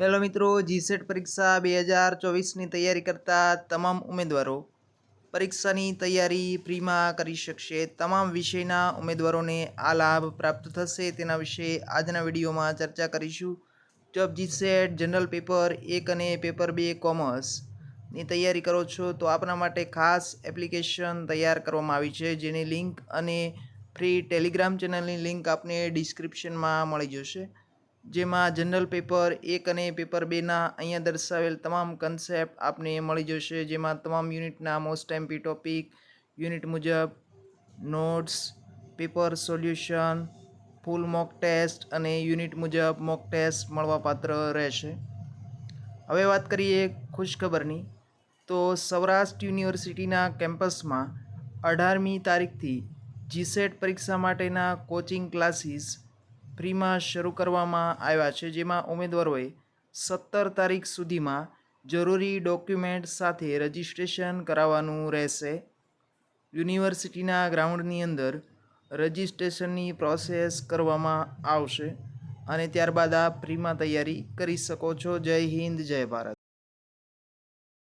Hello મિત્રો GSET પરીક્ષા બે હજાર ચોવીસની તૈયારી કરતા તમામ ઉમેદવારો પરીક્ષાની તૈયારી ફ્રીમાં કરી શકશે. તમામ વિષયના ઉમેદવારોને આ લાભ પ્રાપ્ત થશે. તેના વિશે આજના વિડીયોમાં ચર્ચા કરીશું. જો આપ જીસેટ જનરલ પેપર એક અને પેપર બે કોમર્સની તૈયારી કરો છો તો આપના માટે ખાસ એપ્લિકેશન તૈયાર કરવામાં આવી છે, જેની લિંક અને ફ્રી ટેલિગ્રામ ચેનલની લિંક આપને ડિસ્ક્રિપ્શનમાં મળી જશે. જેમાં જનરલ પેપર, એક અને પેપર બેના અહીંયા દર્શાવેલ તમામ કન્સેપ્ટ આપને મળી જશે, જેમાં તમામ યુનિટના મોસ્ટ એમપી ટોપિક યુનિટ મુજબ notes paper solution full mock test અને યુનિટ મુજબ મોક ટેસ્ટ મળવાપાત્ર રહેશે. હવે વાત કરીએ ખુશખબરની. તો સૌરાષ્ટ્ર યુનિવર્સિટીના કેમ્પસમાં અઢારમી તારીખથી જીસેટ પરીક્ષા માટેના કોચિંગ ક્લાસીસ ફ્રીમાં શરૂ કરવામાં આવ્યા છે, જેમાં ઉમેદવારોએ સત્તર તારીખ સુધીમાં જરૂરી ડોક્યુમેન્ટ સાથે રજિસ્ટ્રેશન કરાવવાનું રહેશે. યુનિવર્સિટીના ગ્રાઉન્ડની અંદર રજિસ્ટ્રેશનની પ્રોસેસ કરવામાં આવશે અને ત્યારબાદ આપ ફ્રીમાં તૈયારી કરી શકો છો. જય હિન્દ, જય ભારત.